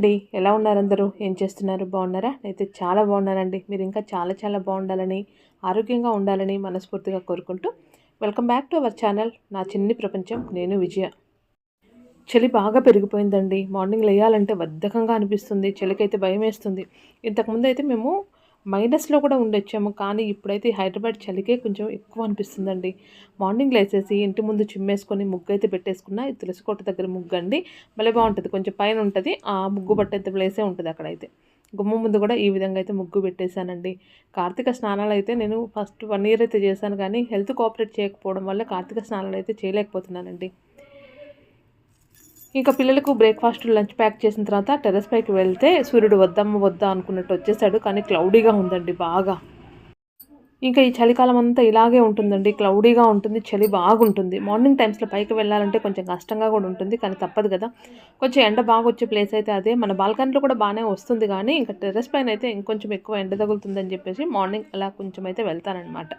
అండి ఎలా ఉన్నారు అందరూ ఏం చేస్తున్నారు? బాగున్నారా? నేనైతే చాలా బాగున్నానండి. మీరు ఇంకా చాలా చాలా బాగుండాలని ఆరోగ్యంగా ఉండాలని మనస్ఫూర్తిగా కోరుకుంటూ welcome back to our channel నా చిన్ని ప్రపంచం నేను విజయ. చలి బాగా పెరిగిపోయిందండి. మార్నింగ్ లేయాలంటే బద్ధకంగా అనిపిస్తుంది. చలికైతే భయం వేస్తుంది ఇంతకుముందు అయితే మేము మైనస్లో కూడా ఉండొచ్చాము కానీ ఇప్పుడైతే హైదరాబాద్ చలికే కొంచెం ఎక్కువ అనిపిస్తుందండి. మార్నింగ్ లేసేసి ఇంటి ముందు చిమ్మేసుకొని ముగ్గు అయితే పెట్టేసుకున్న ఇది తులసికోట దగ్గర ముగ్గు అండి మళ్ళీ బాగుంటుంది. కొంచెం పైన ఉంటుంది ఆ ముగ్గు పట్టేంత ప్లేసే ఉంటుంది అక్కడైతే. గుమ్మ ముందు కూడా ఈ విధంగా అయితే ముగ్గు పెట్టేశానండి. కార్తీక స్నానాలు అయితే నేను ఫస్ట్ వన్ ఇయర్ అయితే చేశాను కానీ హెల్త్ కోఆపరేట్ చేయకపోవడం వల్ల కార్తీక స్నానాలు అయితే చేయలేకపోతున్నానండి. ఇంకా పిల్లలకు బ్రేక్ఫాస్ట్ లంచ్ ప్యాక్ చేసిన తర్వాత టెర్రస్ పైకి వెళ్తే సూర్యుడు వద్దమ్మ వద్దా అనుకున్నట్టు వచ్చేసాడు కానీ క్లౌడీగా ఉందండి బాగా. ఇంకా ఈ చలికాలం అంతా ఇలాగే ఉంటుందండి క్లౌడీగా ఉంటుంది చలి బాగుంటుంది. మార్నింగ్ టైమ్స్లో పైకి వెళ్ళాలంటే కొంచెం కష్టంగా కూడా ఉంటుంది కానీ తప్పదు కదా. కొంచెం ఎండ బాగా వచ్చే ప్లేస్ అయితే అదే. మన బాల్కనీలో కూడా బాగానే వస్తుంది కానీ ఇంకా టెర్రస్ పైన అయితే ఇంకొంచెం ఎక్కువ ఎండ తగులుతుందని చెప్పేసి మార్నింగ్ అలా కొంచెం అయితే వెళ్తానమాట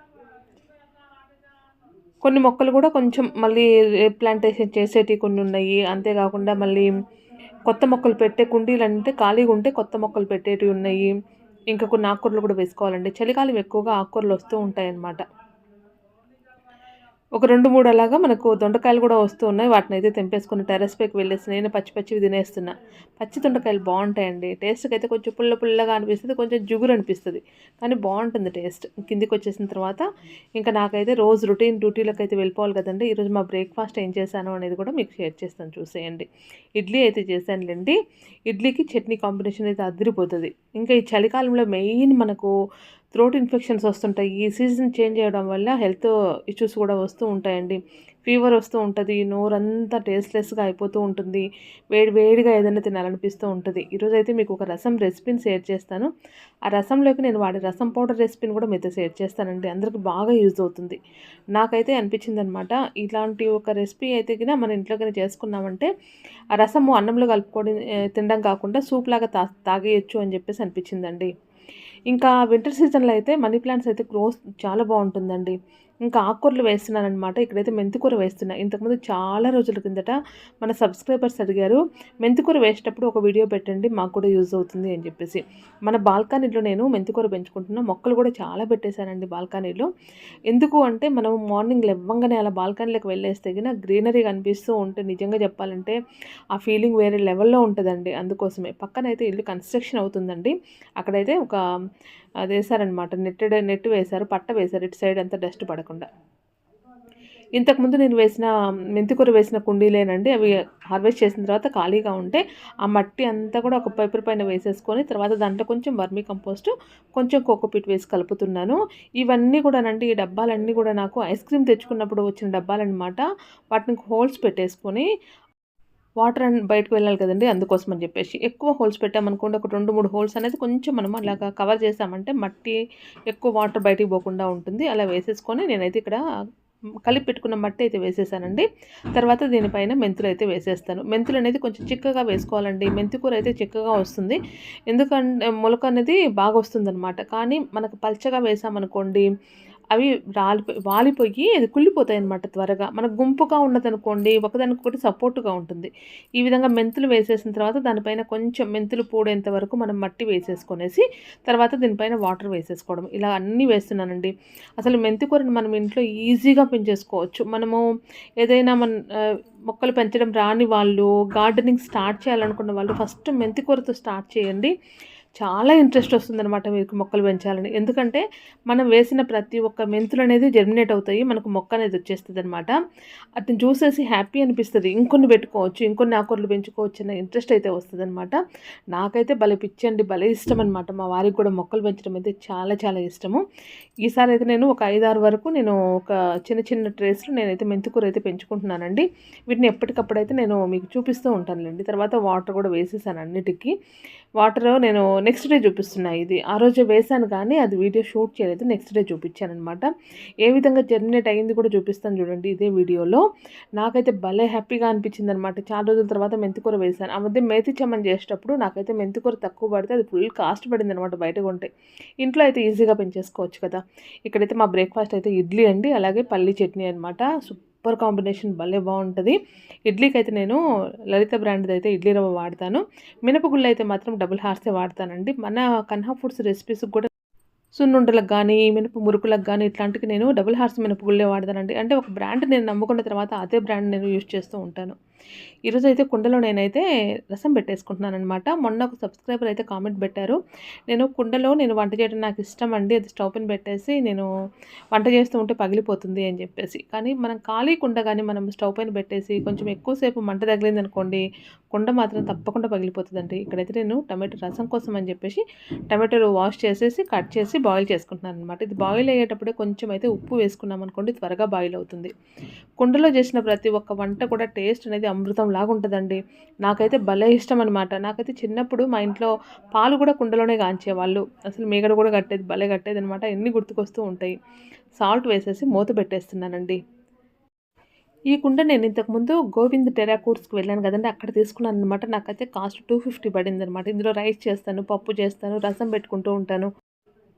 కొన్ని మొక్కలు కూడా కొంచెం మళ్ళీ ప్లాంటేషన్ చేసేటివి కొన్ని ఉన్నాయి. అంతేకాకుండా మళ్ళీ కొత్త మొక్కలు పెట్టే కుండీలు అంటే ఖాళీగా ఉంటే కొత్త మొక్కలు పెట్టేటివి ఉన్నాయి. ఇంకా కొన్ని ఆకుకూరలు కూడా వేసుకోవాలండి. చలికాలం ఎక్కువగా ఆకుకూరలు వస్తూ ఉంటాయన్నమాట. ఒక రెండు మూడు అలాగా మనకు దొండకాయలు కూడా వస్తూ ఉన్నాయి. వాటిని అయితే తెంపేసుకుని టెరస్ పైకి వెళ్ళేసి నేను పచ్చి పచ్చివి తినేస్తున్నా. పచ్చి దొండకాయలు బాగుంటాయండి. టేస్ట్కి అయితే కొంచెం పుల్ల పుల్లగా అనిపిస్తుంది కొంచెం జుగురు అనిపిస్తుంది. కానీ బాగుంటుంది టేస్ట్ కిందికి వచ్చేసిన తర్వాత ఇంకా నాకైతే రోజు రొటీన్ డ్యూటీలకు అయితే వెళ్ళిపోవాలి కదండి. ఈరోజు మా బ్రేక్ఫాస్ట్ ఏం చేశాను అనేది కూడా మీకు షేర్ చేస్తాను. చూసేయండి. ఇడ్లీ అయితే చేశానులేండి. ఇడ్లీకి చట్నీ కాంబినేషన్ అయితే అదిరిపోతుంది. ఇంకా ఈ చలికాలంలో మెయిన్ మనకు త్రోట్ ఇన్ఫెక్షన్స్ వస్తుంటాయి. ఈ సీజన్ చేంజ్ చేయడం వల్ల హెల్త్ ఇష్యూస్ కూడా వస్తూ ఉంటాయండి. ఫీవర్ వస్తూ ఉంటుంది నోరంతా టేస్ట్లెస్గా అయిపోతూ ఉంటుంది వేడి వేడిగా ఏదైనా తినాలనిపిస్తూ ఉంటుంది. ఈరోజు అయితే మీకు ఒక రసం రెసిపీని షేర్ చేస్తాను. ఆ రసంలోకి నేను వాడే రసం పౌడర్ రెసిపీని కూడా మీతో షేర్ చేస్తానండి. అందరికి బాగా యూజ్ అవుతుంది. నాకైతే అనిపించింది అనమాట ఇలాంటి ఒక రెసిపీ అయితే కినా మన ఇంట్లోకి చేసుకున్నామంటే ఆ రసము అన్నంలో కలుపుకొని తినడం కాకుండా సూప్ లాగా తా తాగేయచ్చు అని చెప్పేసి అనిపించిందండి. ఇంకా వింటర్ సీజన్లో అయితే మనీ ప్లాంట్స్ అయితే గ్రోత్ చాలా బాగుంటుందండి. ఇంకా ఆకుకూరలు వేస్తున్నానమాట ఇక్కడైతే మెంతికూర వేస్తున్నా. ఇంతకుముందు చాలా రోజుల కిందట మన సబ్స్క్రైబర్స్ అడిగారు మెంతికూర వేసేటప్పుడు ఒక వీడియో పెట్టండి మాకు కూడా యూజ్ అవుతుంది అని చెప్పేసి. మన బాల్కనీలో నేను మెంతికూర పెంచుకుంటున్నా. మొక్కలు కూడా చాలా పెట్టేశానండి బాల్కనీలో. ఎందుకు అంటే మనం మార్నింగ్ లెవ్వంగానే అలా బాల్కనీలోకి వెళ్ళేస్తే కానీ గ్రీనరీ కనిపిస్తూ ఉంటే నిజంగా చెప్పాలంటే ఆ ఫీలింగ్ వేరే లెవెల్లో ఉంటుందండి. అందుకోసమే. పక్కన అయితే ఇల్లు కన్స్ట్రక్షన్ అవుతుందండి. అక్కడైతే ఒక అది వేసారనమాట నెట్టెడ్ నెట్ వేశారు పట్ట వేశారు ఇటు సైడ్ అంతా డస్ట్ పడకుండా. ఇంతకుముందు నేను వేసిన మెంతికూర వేసిన కుండీలేనండి అవి హార్వెస్ట్ చేసిన తర్వాత ఖాళీగా ఉంటే ఆ మట్టి అంతా కూడా ఒక పేపర్ పైన వేసేసుకొని తర్వాత దాంట్లో కొంచెం వర్మీ కంపోస్ట్ కొంచెం కోకోపీట్ వేసి కలుపుతున్నాను. ఇవన్నీ కూడానండి ఈ డబ్బాలన్నీ కూడా నాకు ఐస్ క్రీమ్ తెచ్చుకున్నప్పుడు వచ్చిన డబ్బాలన్నమాట. వాటిని హోల్స్ పెట్టేసుకొని వాటర్ అండ్ బయటకు వెళ్ళాలి కదండి అందుకోసం అని చెప్పేసి. ఎక్కువ హోల్స్ పెట్టామనుకోండి ఒక రెండు మూడు హోల్స్ అనేది కొంచెం మనం అలాగా కవర్ చేసామంటే మట్టి ఎక్కువ వాటర్ బయటికి పోకుండా ఉంటుంది. అలా వేసేసుకొని నేనైతే ఇక్కడ కలిపి పెట్టుకున్న మట్టి అయితే వేసేసానండి. తర్వాత దీనిపైన మెంతులు అయితే వేసేస్తాను. మెంతులు అనేది కొంచెం చిక్కగా వేసుకోవాలండి. మెంతి కూర అయితే చిక్కగా వస్తుంది. ఎందుకంటే మొలక అనేది బాగా వస్తుంది కానీ మనకు పల్చగా వేసామనుకోండి అవి రాలిపోయి వాలిపోయి అది కుళ్ళిపోతాయి అనమాట త్వరగా. మనకు గుంపుగా ఉన్నదనుకోండి ఒకదానికొకటి సపోర్టుగా ఉంటుంది. ఈ విధంగా మెంతులు వేసేసిన తర్వాత దానిపైన కొంచెం మెంతులు పూడేంత వరకు మనం మట్టి వేసేసుకొనేసి తర్వాత దీనిపైన వాటర్ వేసేసుకోవడం. ఇలా అన్నీ వేస్తున్నానండి. అసలు మెంతి కూరని మనం ఇంట్లో ఈజీగా పెంచేసుకోవచ్చు. మనము ఏదైనా మన మొక్కలు పెంచడం రాని వాళ్ళు గార్డెనింగ్ స్టార్ట్ చేయాలనుకున్న వాళ్ళు ఫస్ట్ మెంతి కూరతో స్టార్ట్ చేయండి. చాలా ఇంట్రెస్ట్ వస్తుందన్నమాట మీకు మొక్కలు పెంచాలని. ఎందుకంటే మనం వేసిన ప్రతి ఒక్క మెంతులు అనేది జర్మినేట్ అవుతాయి మనకు మొక్క అనేది వచ్చేస్తుంది అనమాట అతను చూసేసి హ్యాపీ అనిపిస్తుంది. ఇంకొన్ని పెట్టుకోవచ్చు ఇంకొన్ని ఆకూరలు పెంచుకోవచ్చు అనే ఇంట్రెస్ట్ అయితే వస్తుంది అనమాట నాకైతే భలే పిచ్చండి భలే ఇష్టం అనమాట మా వారికి కూడా మొక్కలు పెంచడం అయితే చాలా చాలా ఇష్టము. ఈసారి అయితే నేను ఒక ఐదారు వరకు నేను ఒక చిన్న చిన్న ట్రేస్లో నేనైతే మెంతికూర అయితే పెంచుకుంటున్నానండి. వీటిని ఎప్పటికప్పుడు అయితే నేను మీకు చూపిస్తూ ఉంటానులేండి. తర్వాత వాటర్ కూడా వేసేసాను అన్నిటికీ. వాటర్ నేను నెక్స్ట్ డే చూపిస్తున్నా ఇది. ఆ రోజు వేశాను కానీ అది వీడియో షూట్ చేయలేదు. నెక్స్ట్ డే చూపించాను అనమాట ఏ విధంగా జర్మినేట్ అయ్యింది కూడా చూపిస్తాను చూడండి ఇదే వీడియోలో. నాకైతే భలే హ్యాపీగా అనిపించింది అనమాట చాలా రోజుల తర్వాత మెంతికూర వేశాను. ఆ మధ్య మేతి చమ్మని చేసేటప్పుడు నాకైతే మెంతికూర తక్కువ పడితే అది ఫుల్ కాస్ట్ పడింది అనమాట బయట కొంటే. ఇంట్లో అయితే ఈజీగా పెంచేసుకోవచ్చు కదా. ఇక్కడైతే మా బ్రేక్ఫాస్ట్ అయితే ఇడ్లీ అండి అలాగే పల్లీ చట్నీ అనమాట సూపర్ సూపర్ కాంబినేషన్ భలే బాగుంటుంది. ఇడ్లీకి అయితే నేను లలిత బ్రాండ్ది అయితే ఇడ్లీ రవ్వ వాడతాను. మినపగుళ్ళు అయితే మాత్రం డబుల్ హార్సే వాడతానండి. మన కన్హా ఫుడ్స్ రెసిపీస్కి కూడా సున్నుండలకు కానీ మినప మురుకులకు కానీ ఇట్లాంటివి నేను డబుల్ హార్స్ మినపగుళ్ళే వాడతానండి. అంటే ఒక బ్రాండ్ నేను నమ్ముకున్న తర్వాత అదే బ్రాండ్ నేను యూజ్ చేస్తూ ఉంటాను. ఈరోజు అయితే కుండలో నేనైతే రసం పెట్టేసుకుంటున్నాను అనమాట మొన్న ఒక సబ్స్క్రైబర్ అయితే కామెంట్ పెట్టారు. నేను కుండలో నేను వంట చేయడం నాకు ఇష్టం అండి. అది స్టవ్ పైన పెట్టేసి నేను వంట చేస్తూ ఉంటే పగిలిపోతుంది అని చెప్పేసి. కానీ మనం ఖాళీ కుండ కానీ మనం స్టవ్ పైన పెట్టేసి కొంచెం ఎక్కువసేపు మంట తగిలింది అనుకోండి కుండ మాత్రం తప్పకుండా పగిలిపోతుందండి. ఇక్కడైతే నేను టమాటో రసం కోసం అని చెప్పేసి టమాటోలు వాష్ చేసేసి కట్ చేసి బాయిల్ చేసుకుంటున్నాను అనమాట ఇది బాయిల్ అయ్యేటప్పుడే కొంచెం అయితే ఉప్పు వేసుకున్నాం అనుకోండి త్వరగా బాయిల్ అవుతుంది. కుండలో చేసిన ప్రతి ఒక్క వంట కూడా టేస్ట్ అనేది అమృతం లాగా ఉంటుందండి నాకైతే భలే ఇష్టం అనమాట నాకైతే చిన్నప్పుడు మా ఇంట్లో పాలు కూడా కుండలోనే కాంచేవాళ్ళు. అసలు మేగడ కూడా కట్టేది భలే కట్టేది అనమాట ఎన్ని గుర్తుకొస్తూ ఉంటాయి. సాల్ట్ వేసేసి మూత పెట్టేస్తున్నానండి. ఈ కుండ నేను ఇంతకుముందు గోవింద్ టెరాకూర్స్కి వెళ్ళాను కదండి. అక్కడ తీసుకున్నాను అనమాట నాకైతే కాస్ట్ టూ ఫిఫ్టీ పడింది అనమాట ఇందులో రైస్ చేస్తాను పప్పు చేస్తాను రసం పెట్టుకుంటూ ఉంటాను.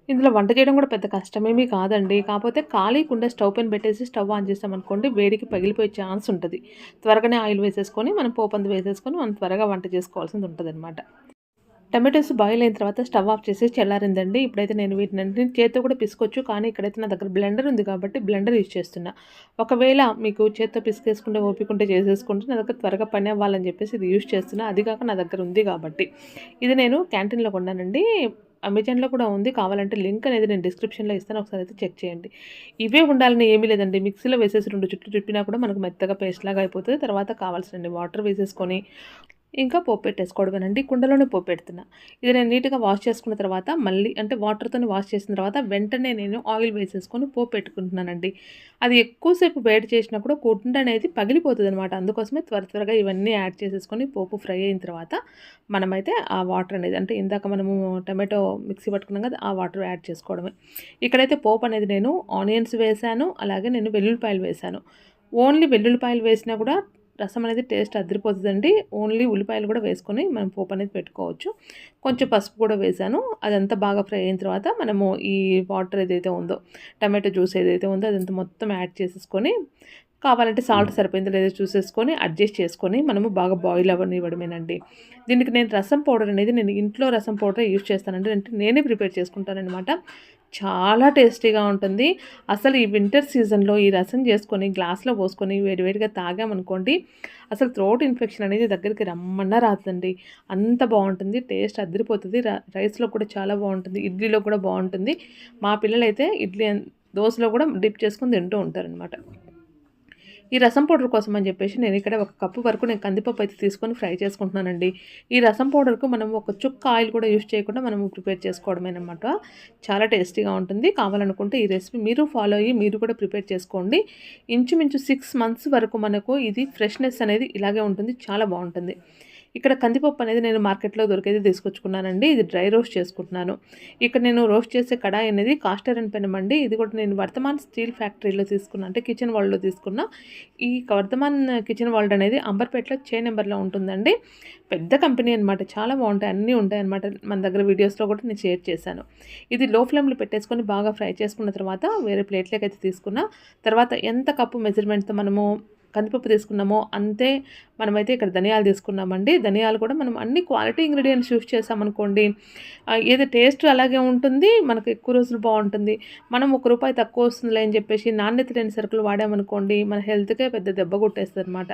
ఇందులో వంట చేయడం కూడా పెద్ద కష్టమేమీ కాదండి. కాకపోతే ఖాళీ కుండ స్టవ్ పైన పెట్టేసి స్టవ్ ఆన్ చేసామనుకోండి వేడికి పగిలిపోయే ఛాన్స్ ఉంటుంది. త్వరగానే ఆయిల్ వేసేసుకొని మనం పోపంది వేసేసుకొని మనం త్వరగా వంట చేసుకోవాల్సింది ఉంటుంది అనమాట టమాటోస్ బాయిల్ అయిన తర్వాత స్టవ్ ఆఫ్ చేసి చల్లారిందండి. ఇప్పుడైతే నేను వీటిని చేత్తో కూడా పిసుకోవచ్చు. కానీ ఇక్కడైతే నా దగ్గర బ్లెండర్ ఉంది కాబట్టి బ్లెండర్ యూజ్ చేస్తున్నా. ఒకవేళ మీకు చేత్తో పిసికేసుకుంటే ఓపికంటే చేసేసుకుంటే నా దగ్గర త్వరగా పని అవ్వాలని చెప్పేసి ఇది యూజ్ చేస్తున్నా. అది కాక నా దగ్గర ఉంది కాబట్టి. ఇది నేను క్యాంటీన్లో కొన్నానండి. అమెజాన్లో కూడా ఉంది. కావాలంటే లింక్ అనేది నేను డిస్క్రిప్షన్లో ఇస్తాను. ఒకసారి అయితే చెక్ చేయండి. ఇవే ఉండాలని ఏమీ లేదండి. మిక్సీలో వేసేసి రెండు చుట్టూ చుట్టినా కూడా మనకు మెత్తగా పేస్ట్ లాగా అయిపోతుంది. తర్వాత కావాల్సిన వాటర్ వేసేసుకొని ఇంకా పోపు పెట్టేసుకోవడమేనండి కుండలోనే పోపు పెడుతున్నా. ఇది నేను నీట్గా వాష్ చేసుకున్న తర్వాత మళ్ళీ అంటే వాటర్తో వాష్ చేసిన తర్వాత వెంటనే నేను ఆయిల్ వేసేసుకొని పోపు పెట్టుకుంటున్నానండి. అది ఎక్కువసేపు వేడి చేసినప్పుడు కుండ అనేది పగిలిపోతుంది అనమాట అందుకోసమే త్వర త్వరగా ఇవన్నీ యాడ్ చేసేసుకొని పోపు ఫ్రై అయిన తర్వాత మనమైతే ఆ వాటర్ అనేది అంటే ఇందాక మనము టమాటో మిక్సీ పట్టుకున్నాం కదా ఆ వాటర్ యాడ్ చేసుకోవడమే. ఇక్కడైతే పోపు అనేది నేను ఆనియన్స్ వేసాను అలాగే నేను వెల్లుల్లిపాయలు వేసాను. ఓన్లీ వెల్లుల్లిపాయలు వేసినా కూడా రసం అనేది టేస్ట్ అదిరిపోతుందండి. ఓన్లీ ఉల్లిపాయలు కూడా వేసుకొని మనం పోపు అనేది పెట్టుకోవచ్చు. కొంచెం పసుపు కూడా వేసాను. అదంతా బాగా ఫ్రై అయిన తర్వాత మనము ఈ వాటర్ ఏదైతే ఉందో టమాటో జ్యూస్ ఏదైతే ఉందో అదంతా మొత్తం యాడ్ చేసేసుకొని కావాలంటే సాల్ట్ సరిపోయిందో లేదో చూసేసుకొని అడ్జస్ట్ చేసుకొని మనము బాగా బాయిల్ అవ్వనివ్వడమేనండి. దీనికి నేను రసం పౌడర్ అనేది నేను ఇంట్లో రసం పౌడర్ యూజ్ చేస్తానండి. అంటే నేనే ప్రిపేర్ చేసుకుంటానమాట చాలా టేస్టీగా ఉంటుంది. అసలు ఈ వింటర్ సీజన్లో ఈ రసం చేసుకొని గ్లాస్లో పోసుకొని వేడివేడిగా తాగామనుకోండి అసలు థ్రోట్ ఇన్ఫెక్షన్ అనేది దగ్గరికి రమ్మన్నా రాదండి. అంత బాగుంటుంది. టేస్ట్ అదిరిపోతుంది. రైస్లో కూడా చాలా బాగుంటుంది. ఇడ్లీలో కూడా బాగుంటుంది. మా పిల్లలైతే ఇడ్లీ దోశలో కూడా డిప్ చేసుకొని తింటూ ఉంటారనమాట ఈ రసం పౌడర్ కోసం అని చెప్పేసి నేను ఇక్కడ ఒక కప్పు వరకు నేను కందిపప్పు అయితే తీసుకొని ఫ్రై చేసుకుంటున్నానండి. ఈ రసం పౌడర్కు మనం ఒక చుక్క ఆయిల్ కూడా యూజ్ చేయకుండా మనం ప్రిపేర్ చేసుకోవడమేనమాట చాలా టేస్టీగా ఉంటుంది. కావాలనుకుంటే ఈ రెసిపీ మీరు ఫాలో అయ్యి మీరు కూడా ప్రిపేర్ చేసుకోండి. ఇంచుమించు సిక్స్ మంత్స్ వరకు మనకు ఇది ఫ్రెష్నెస్ అనేది ఇలాగే ఉంటుంది. చాలా బాగుంటుంది. ఇక్కడ కందిపప్పు అనేది నేను మార్కెట్లో దొరికేది తీసుకొచ్చుకున్నానండి. ఇది డ్రై రోస్ట్ చేసుకుంటున్నాను. ఇక్కడ నేను రోస్ట్ చేసే కడాయి అనేది కాస్టర్ అండ్ పెనం అండి. ఇది కూడా నేను వర్తమాన్ స్టీల్ ఫ్యాక్టరీలో తీసుకున్నా అంటే కిచెన్ వరల్డ్లో తీసుకున్న. ఈ వర్తమాన్ కిచెన్ వరల్డ్ అనేది అంబర్పేటలో చే నెంబర్లో ఉంటుందండి. పెద్ద కంపెనీ అనమాట చాలా బాగుంటాయి. అన్నీ ఉంటాయి అనమాట మన దగ్గర వీడియోస్లో కూడా నేను షేర్ చేశాను. ఇది లో ఫ్లేమ్లో పెట్టేసుకొని బాగా ఫ్రై చేసుకున్న తర్వాత వేరే ప్లేట్లోకి అయితే తీసుకున్న. తర్వాత ఎంత కప్పు మెజర్మెంట్తో మనము కందిపప్పు తీసుకున్నామో అంతే మనమైతే ఇక్కడ ధనియాలు తీసుకున్నామండి. ధనియాలు కూడా మనం అన్ని క్వాలిటీ ఇంగ్రీడియంట్స్ యూస్ చేసామనుకోండి ఏదో టేస్ట్ అలాగే ఉంటుంది మనకు ఎక్కువ రోజులు బాగుంటుంది. మనం ఒక రూపాయి తక్కువ వస్తుందిలే అని చెప్పేసి నాణ్యత లేని సరుకులు వాడామనుకోండి మన హెల్త్కే పెద్ద దెబ్బ కొట్టేస్తుంది అనమాట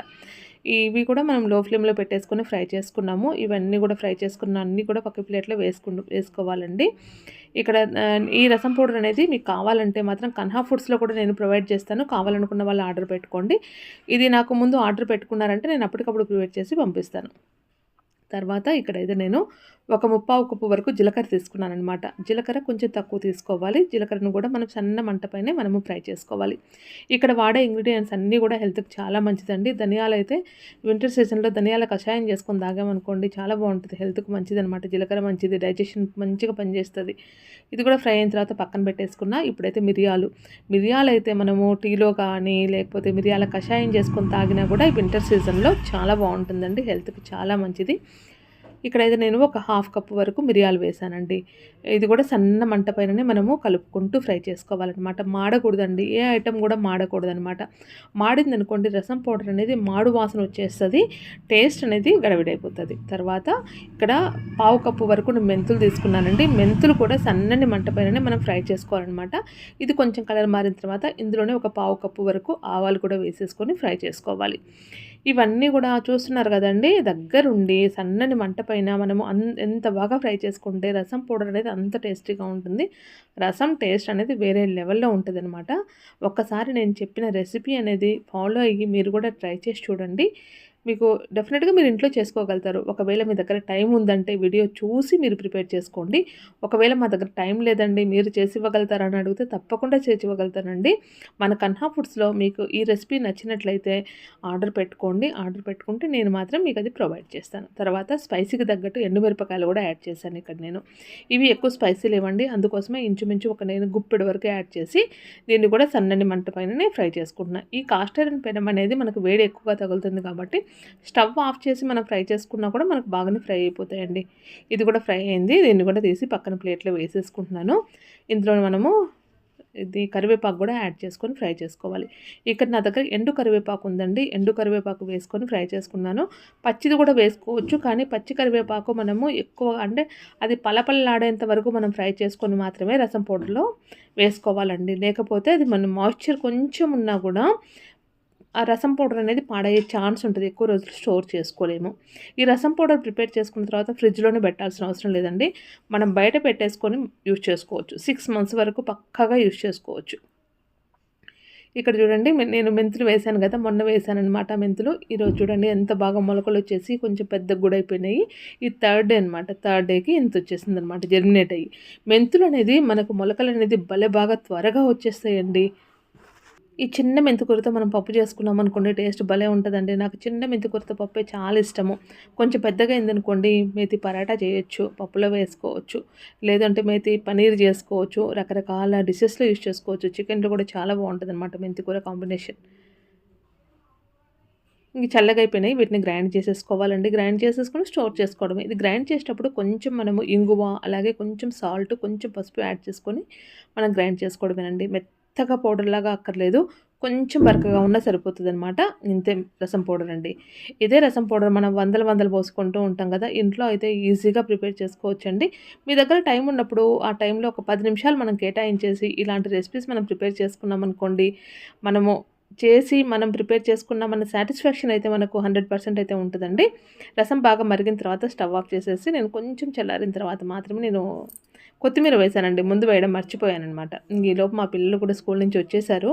ఇవి కూడా మనం లో ఫ్లేమ్లో పెట్టేసుకొని ఫ్రై చేసుకున్నాము. ఇవన్నీ కూడా ఫ్రై చేసుకున్న అన్నీ కూడా పక్క ప్లేట్లో వేసుకు వేసుకోవాలండి. ఇక్కడ ఈ రసం పౌడర్ అనేది మీకు కావాలంటే మాత్రం కన్హా ఫుడ్స్లో కూడా నేను ప్రొవైడ్ చేస్తాను. కావాలనుకున్న వాళ్ళు ఆర్డర్ పెట్టుకోండి. ఇది నాకు ముందు ఆర్డర్ పెట్టుకున్నారంటే నేను అప్పటికప్పుడు ప్రొవైడ్ చేసి పంపిస్తాను. తర్వాత ఇక్కడైతే నేను ఒక ముప్పావు కప్పు వరకు జీలకర్ర తీసుకున్నాను అనమాట జీలకర్ర కొంచెం తక్కువ తీసుకోవాలి. జీలకర్రను కూడా మనం సన్న మంటపైనే మనము ఫ్రై చేసుకోవాలి. ఇక్కడ వాడే ఇంగ్రీడియంట్స్ అన్నీ కూడా హెల్త్కి చాలా మంచిదండి. ధనియాలు అయితే వింటర్ సీజన్లో ధనియాల కషాయం చేసుకొని తాగామనుకోండి చాలా బాగుంటుంది. హెల్త్కి మంచిది అనమాట జీలకర్ర మంచిది డైజెషన్ మంచిగా పనిచేస్తుంది. ఇది కూడా ఫ్రై అయిన తర్వాత పక్కన పెట్టేసుకున్నా ఇప్పుడైతే మిరియాలు. మిరియాలు అయితే మనము టీలో కానీ లేకపోతే మిరియాల కషాయం చేసుకొని తాగినా కూడా వింటర్ సీజన్లో చాలా బాగుంటుందండి. హెల్త్కి చాలా మంచిది. ఇక్కడైతే నేను ఒక హాఫ్ కప్ వరకు మిరియాలు వేసానండి ఇది కూడా సన్న మంట పైననే మనము కలుపుకుంటూ ఫ్రై చేసుకోవాలన్నమాట. మాడకూడదండి. ఏ ఐటెం కూడా మాడకూడదనమాట మాడిందనుకోండి మాడింది అనుకోండి రసం పౌడర్ అనేది మాడు వాసన వచ్చేస్తుంది టేస్ట్ అనేది గడబిడైపోతుంది తర్వాత ఇక్కడ పావు కప్పు వరకు నేను మెంతులు తీసుకున్నానండి. మెంతులు కూడా సన్నని మంట పైననే మనం ఫ్రై చేసుకోవాలన్నమాట. ఇది కొంచెం కలర్ మారిన తర్వాత ఇందులోనే ఒక పావు కప్పు వరకు ఆవాలు కూడా వేసేసుకొని ఫ్రై చేసుకోవాలి. ఇవన్నీ కూడా చూస్తున్నారు కదండి. దగ్గరుండి సన్నని మంట పైన మనము అన్ ఎంత బాగా ఫ్రై చేసుకుంటే రసం పౌడర్ అనేది అంత టేస్టీగా ఉంటుంది. రసం టేస్ట్ అనేది వేరే లెవెల్లో ఉంటుంది అనమాట ఒక్కసారి నేను చెప్పిన రెసిపీ అనేది ఫాలో అయ్యి మీరు కూడా ట్రై చేసి చూడండి. మీకు డెఫినెట్గా మీరు ఇంట్లో చేసుకోగలుగుతారు. ఒకవేళ మీ దగ్గర టైం ఉందంటే వీడియో చూసి మీరు ప్రిపేర్ చేసుకోండి. ఒకవేళ మా దగ్గర టైం లేదండి మీరు చేసి ఇవ్వగలుగుతారని అడిగితే తప్పకుండా చేసి ఇవ్వగలుగుతానండి. మన కన్హా ఫుడ్స్లో మీకు ఈ రెసిపీ నచ్చినట్లయితే ఆర్డర్ పెట్టుకోండి. ఆర్డర్ పెట్టుకుంటే నేను మాత్రం మీకు అది ప్రొవైడ్ చేస్తాను. తర్వాత స్పైసీకి తగ్గట్టు ఎండుమిరపకాయలు కూడా యాడ్ చేశాను ఇక్కడ నేను. ఇవి ఎక్కువ స్పైసీ లేవండి. అందుకోసమే ఇంచుమించు ఒక నేను గుప్పెడు వరకు యాడ్ చేసి దీన్ని కూడా సన్నని మంట పైననే ఫ్రై చేసుకుంటున్నాను ఈ కాస్టర్ ఐరన్ పెనం అనేది మనకు వేడి ఎక్కువగా తగులుతుంది కాబట్టి స్టవ్ ఆఫ్ చేసి మనం ఫ్రై చేసుకున్నా కూడా మనకు బాగానే ఫ్రై అయిపోతాయండి. ఇది కూడా ఫ్రై అయింది. దీన్ని కూడా తీసి పక్కన ప్లేట్లో వేసేసుకుంటున్నాను. ఇందులో మనము ఇది కరివేపాకు కూడా యాడ్ చేసుకొని ఫ్రై చేసుకోవాలి. ఇక్కడ నా దగ్గర ఎండు కరివేపాకు ఉందండి. ఎండు కరివేపాకు వేసుకొని ఫ్రై చేసుకున్నాను. పచ్చిది కూడా వేసుకోవచ్చు కానీ పచ్చి కరివేపాకు మనము ఎక్కువ అంటే అది పలపల్లాడేంత వరకు మనం ఫ్రై చేసుకొని మాత్రమే రసం పౌడర్లో వేసుకోవాలండి. లేకపోతే అది మన మాయిశ్చర్ కొంచెం ఉన్నా కూడా ఆ రసం పౌడర్ అనేది పాడయ్యే ఛాన్స్ ఉంటుంది. ఎక్కువ రోజులు స్టోర్ చేసుకోలేము. ఈ రసం పౌడర్ ప్రిపేర్ చేసుకున్న తర్వాత ఫ్రిడ్జ్లోనే పెట్టాల్సిన అవసరం లేదండి. మనం బయట పెట్టేసుకొని యూజ్ చేసుకోవచ్చు. సిక్స్ మంత్స్ వరకు పక్కాగా యూజ్ చేసుకోవచ్చు. ఇక్కడ చూడండి నేను మెంతులు వేశాను కదా మొన్న వేశాను అనమాట మెంతులు ఈరోజు చూడండి ఎంత బాగా మొలకలు వచ్చేసి కొంచెం పెద్ద గుడైపోయినాయి. ఈ థర్డ్ డే అనమాట థర్డ్ డేకి ఇంత వచ్చేసింది అనమాట జర్మినేట్ అయ్యి. మెంతులు అనేది మనకు మొలకలు అనేది భలే బాగా త్వరగా వచ్చేస్తాయండి. ఈ చిన్న మెంతికూరతో మనం పప్పు చేసుకున్నాం అనుకోండి టేస్ట్ భలే ఉంటుందండి. నాకు చిన్న మెంతికూరతో పప్పే చాలా ఇష్టము. కొంచెం పెద్దగా అయిందనుకోండి మేతి పరాటా చేయొచ్చు పప్పులో వేసుకోవచ్చు లేదంటే మేతి పనీర్ చేసుకోవచ్చు రకరకాల డిషెస్లో యూజ్ చేసుకోవచ్చు. చికెన్లో కూడా చాలా బాగుంటుంది అనమాట మెంతికూర కాంబినేషన్. ఇంక చల్లగా అయిపోయినాయి వీటిని గ్రైండ్ చేసేసుకోవాలండి. గ్రైండ్ చేసేసుకొని స్టోర్ చేసుకోవడం ఇది గ్రైండ్ చేసేటప్పుడు కొంచెం మనము ఇంగువ అలాగే కొంచెం సాల్ట్ కొంచెం పసుపు యాడ్ చేసుకొని మనం గ్రైండ్ చేసుకోవడమేనండి. మెత్త మెత్తగా పౌడర్ లాగా అక్కర్లేదు. కొంచెం బరకగా ఉన్నా సరిపోతుంది అనమాట ఇంతే రసం పౌడర్ అండి. ఇదే రసం పౌడర్ మనం వందల వందలు పోసుకుంటూ ఉంటాం కదా ఇంట్లో అయితే ఈజీగా ప్రిపేర్ చేసుకోవచ్చండి. మీ దగ్గర టైం ఉన్నప్పుడు ఆ టైంలో ఒక పది నిమిషాలు మనం కేటాయించేసి ఇలాంటి రెసిపీస్ మనం ప్రిపేర్ చేసుకున్నాం అనుకోండి మనము చేసి మనం ప్రిపేర్ చేసుకున్నామన్న సాటిస్ఫాక్షన్ అయితే మనకు హండ్రెడ్ పర్సెంట్ అయితే ఉంటుందండి. రసం బాగా మరిగిన తర్వాత స్టవ్ ఆఫ్ చేసేసి నేను కొంచెం చల్లారిన తర్వాత మాత్రమే నేను కొత్తిమీర వేశానండి ముందు వేయడం మర్చిపోయానమాట ఈలోపు మా పిల్లలు కూడా స్కూల్ నుంచి వచ్చేసారు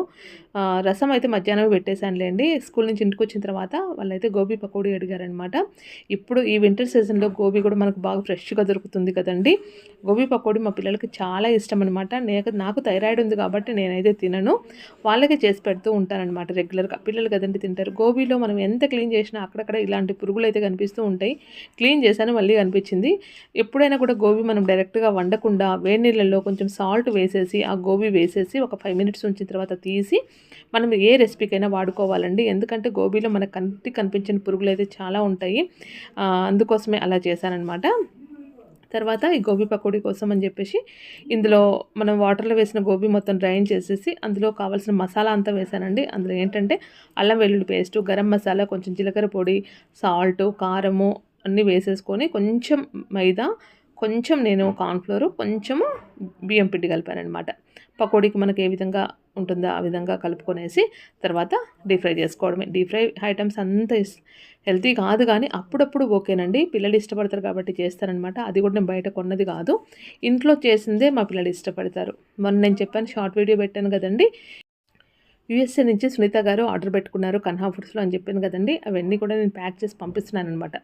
రసం అయితే మధ్యాహ్నం పెట్టేశానులేండి. స్కూల్ నుంచి ఇంటికి వచ్చిన తర్వాత వాళ్ళైతే గోబీ పకోడీ అడిగారనమాట ఇప్పుడు ఈ వింటర్ సీజన్లో గోబీ కూడా మనకు బాగా ఫ్రెష్గా దొరుకుతుంది కదండి. గోబీ పకోడీ మా పిల్లలకి చాలా ఇష్టం అనమాట నేను నాకు థైరాయిడ్ ఉంది కాబట్టి నేనైతే తినను. వాళ్ళకి చేసి పెడుతూ ఉంటానన్నమాట రెగ్యులర్గా. పిల్లలు కదండి తింటారు. గోబీలో మనం ఎంత క్లీన్ చేసినా అక్కడక్కడ ఇలాంటి పురుగులు అయితే కనిపిస్తూ ఉంటాయి. క్లీన్ చేశాను మళ్ళీ కనిపించింది ఎప్పుడైనా కూడా గోబీ మనం డైరెక్ట్గా వండకుండా కాకుండా వేడి నీళ్ళల్లో కొంచెం సాల్ట్ వేసేసి ఆ గోబీ వేసేసి ఒక ఫైవ్ మినిట్స్ ఉంచిన తర్వాత తీసి మనం ఏ రెసిపీకైనా వాడుకోవాలండి. ఎందుకంటే గోబీలో మన కంటి కనిపించిన పురుగులు అయితే చాలా ఉంటాయి. అందుకోసమే అలా చేశానమాట తర్వాత ఈ గోబీ పకోడీ కోసం అని చెప్పేసి ఇందులో మనం వాటర్లో వేసిన గోబీ మొత్తం డ్రైన్ చేసేసి అందులో కావాల్సిన మసాలా అంతా వేసానండి అందులో ఏంటంటే అల్లం వెల్లుల్లి పేస్టు గరం మసాలా కొంచెం జీలకర్ర పొడి సాల్ట్ కారము అన్నీ వేసేసుకొని కొంచెం మైదా కొంచెం నేను కార్న్ఫ్లోర్ కొంచెము బియ్యం పిండి కలిపానమాట పకోడీకి మనకి ఏ విధంగా ఉంటుందో ఆ విధంగా కలుపుకొనేసి తర్వాత డీప్ ఫ్రై చేసుకోవడమే. డీప్ ఫ్రై ఐటమ్స్ అంత హెల్తీ కాదు కానీ అప్పుడప్పుడు ఓకేనండి. పిల్లలు ఇష్టపడతారు కాబట్టి చేస్తారనమాట అది కూడా నేను బయట కొన్నది కాదు. ఇంట్లో చేసిందే మా పిల్లలు ఇష్టపడతారు. మొన్న నేను చెప్పాను షార్ట్ వీడియో పెట్టాను కదండి. యూఎస్ఏ నుంచి సునీత గారు ఆర్డర్ పెట్టుకున్నారు కన్హా ఫుడ్స్లో అని చెప్పాను కదండి. అవన్నీ కూడా నేను ప్యాక్ చేసి పంపిస్తున్నాను అనమాట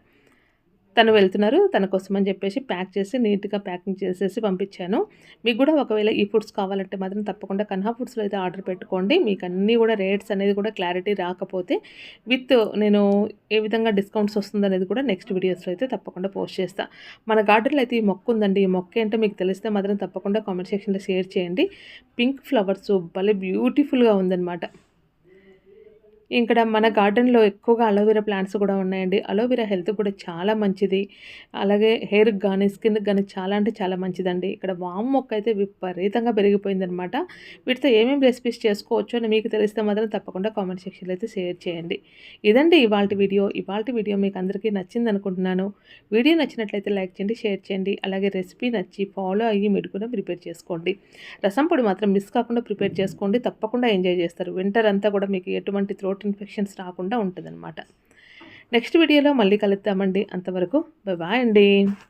తను వెళ్తున్నారు తన కోసం అని చెప్పేసి ప్యాక్ చేసి నీట్గా ప్యాకింగ్ చేసేసి పంపించాను. మీకు కూడా ఒకవేళ ఈ ఫుడ్స్ కావాలంటే మాత్రం తప్పకుండా కన్హా ఫుడ్స్లో అయితే ఆర్డర్ పెట్టుకోండి. మీకు అన్నీ కూడా రేట్స్ అనేది కూడా క్లారిటీ రాకపోతే విత్ నేను ఏ విధంగా డిస్కౌంట్స్ వస్తుందనేది కూడా నెక్స్ట్ వీడియోస్లో అయితే తప్పకుండా పోస్ట్ చేస్తాను మన గార్డెన్లో అయితే ఈ మొక్క ఉందండి. ఈ మొక్క ఏంటో మీకు తెలిస్తే మాత్రం తప్పకుండా కామెంట్ సెక్షన్లో షేర్ చేయండి. పింక్ ఫ్లవర్స్ భలే బ్యూటిఫుల్గా ఉందన్నమాట. ఇక్కడ మన గార్డెన్లో ఎక్కువగా అలోవెరా ప్లాంట్స్ కూడా ఉన్నాయండి. అలోవెరా హెల్త్ కూడా చాలా మంచిది. అలాగే హెయిర్కి కానీ స్కిన్కి కానీ చాలా అంటే చాలా మంచిదండి. ఇక్కడ వామ్ మొక్క అయితే విపరీతంగా పెరిగిపోయిందనమాట వీటితో ఏమేమి రెసిపీస్ చేసుకోవచ్చు అని మీకు తెలిస్తే మాత్రం తప్పకుండా కామెంట్ సెక్షన్లో అయితే షేర్ చేయండి. ఇదండి ఇవాళ వీడియో. ఇవాళ వీడియో మీకు అందరికీ నచ్చింది అనుకుంటున్నాను. వీడియో నచ్చినట్లయితే లైక్ చేయండి షేర్ చేయండి. అలాగే రెసిపీ నచ్చి ఫాలో అయ్యి మీరు కూడా ప్రిపేర్ చేసుకోండి. రసం పొడి మాత్రం మిస్ కాకుండా ప్రిపేర్ చేసుకోండి. తప్పకుండా ఎంజాయ్ చేస్తారు. వింటర్ అంతా కూడా మీకు ఎటువంటి త్రోట్ థ్రోట్ ఇన్ఫెక్షన్స్ రాకుండా ఉంటుందన్నమాట. నెక్స్ట్ వీడియోలో మళ్ళీ కలుద్దామండి. అంతవరకు బాయ్ అండి.